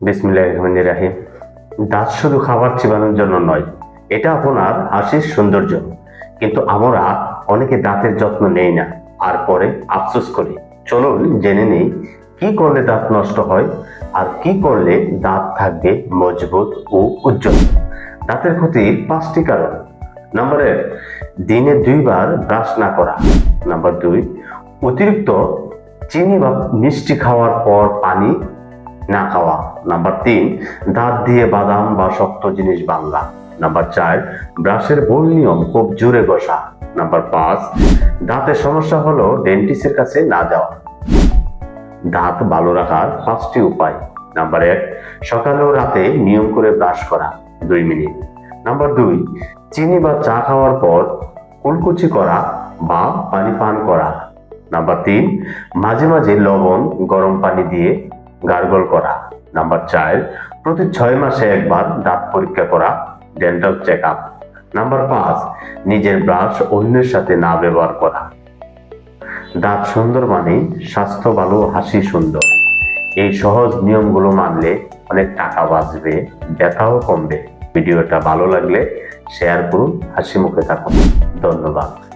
বিসমিল্লাহ দাঁত শুধু খাবার চিবানোর জন্য নয়, এটা আপনার হাসির সৌন্দর্য। কিন্তু আমরা অনেকে দাঁতের যত্ন নেই না, আর পরে আফসোস করি। চলুন জেনে নেই, কি করলে দাঁত নষ্ট হয় আর কি করলে দাঁত থাকবে মজবুত ও উজ্জ্বল। দাঁতের ক্ষতির পাঁচটি কারণ। নাম্বার এক, দিনে দুইবার ব্রাশ না করা। নাম্বার দুই, অতিরিক্ত চিনি বা মিষ্টি খাওয়ার পর পানি না খাওয়া। নাম্বার তিন, দাঁত দিয়ে বাদাম বা শক্ত জিনিস বাংলা। নাম্বার চার, ব্রাশের ভুল নিয়ম খুব জোরে বসা। নাম্বার পাঁচ দাঁতের সমস্যা হলো ডেন্টিস্টের কাছে না যাওয়া। দাঁত ভালো রাখার পাঁচটি উপায়। নাম্বার এক, সকালে ও রাতে নিয়ম করে ব্রাশ করা, দুই মিনিট। নাম্বার দুই, চিনি বা চা খাওয়ার পর কুলকুচি করা বা পানি পান করা। নাম্বার তিন, মাঝে মাঝে লবণ, গরম পানি দিয়ে গার্গল করা। নাম্বার চার, প্রতি ছয় মাসে একবার দাঁত পরীক্ষা করা ডেন্টাল চেক আপ নাম্বার পাঁচ, নিজের ব্রাশ অন্যের সাথে না ব্যবহার করা। দাঁত সুন্দর মানে স্বাস্থ্য ভালো, হাসি সুন্দর। এই সহজ নিয়মগুলো মানলে অনেক টাকা বাঁচবে, ব্যথাও কমবে। ভিডিওটা ভালো লাগলে শেয়ার করুন, হাসি মুখে থাকুন। ধন্যবাদ।